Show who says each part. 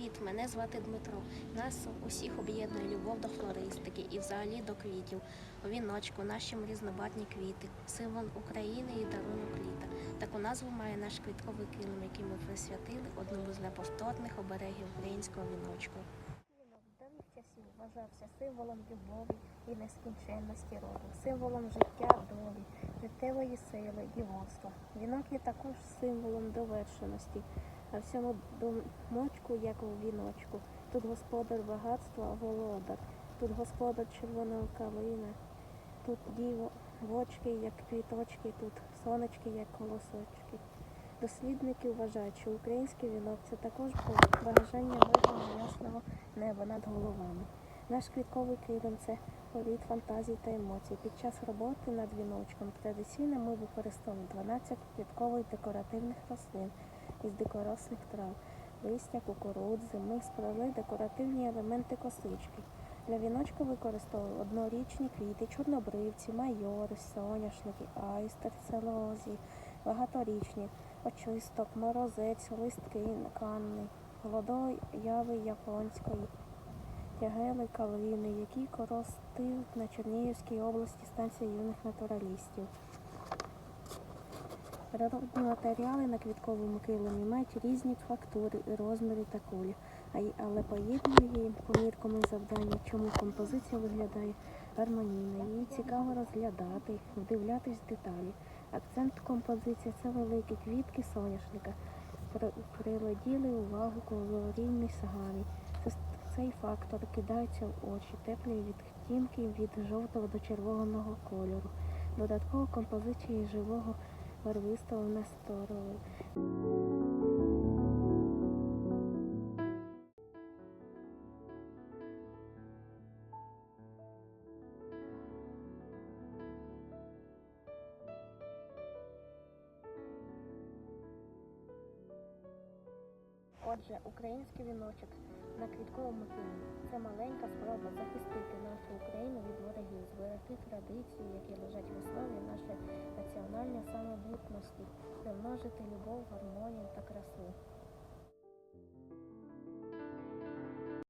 Speaker 1: Привіт, мене звати Дмитро. Нас усіх об'єднує любов до флористики і взагалі до квітів. У віночку наші різнобарвні квіти, символ України і дарунок літа. Таку назву має наш квітковий килим, який ми присвятили одному з неповторних оберегів українського віночку.
Speaker 2: Вінок часів вважався символом любові і нескінченності роду, символом життя долі, життєвої сили, дівоцтва. Вінок є також символом довершеності, а в цьому домочку, як у віночку, тут господар багатства, володар, тут господар червоного калина, тут дівочки, як квіточки, тут сонечки, як колосочки. Дослідники вважають, що український вінок це також бажання мирного ясного неба над головами. Наш квітковий килим це політ фантазій та емоцій. Під час роботи над віночком традиційно ми використовуємо 12 квіткових декоративних рослин із дикорослих трав, листя, кукурудзи. Ми сплели декоративні елементи косички. Для віночка використовували однорічні квіти, чорнобривці, майори, соняшники, айстер, целозі, багаторічні, очисток, морозець, листки, канни, молодої яви японської, тягели калини, які коростив на Чернігівській області станція юних натуралістів. Природні матеріали на квітковому килимі мають різні фактури, розміри та кулі, але поєднує їм помірками завдання, чому композиція виглядає гармонійно. Її цікаво розглядати, вдивлятись в деталі. Акцент композиції це великі квітки соняшника. Приладіли увагу колорійній сагамі. Це, цей фактор кидається в очі, теплі відтінки від жовтого до червоного кольору. Додатково композиції живого барвистого насторили. Отже, український віночок на квітковому килимі – це маленька спроба захистити нашу Україну від ворогів, зберегти традиції, які лежать в основі нашої національної самобутності, примножити любов, гармонію та красу.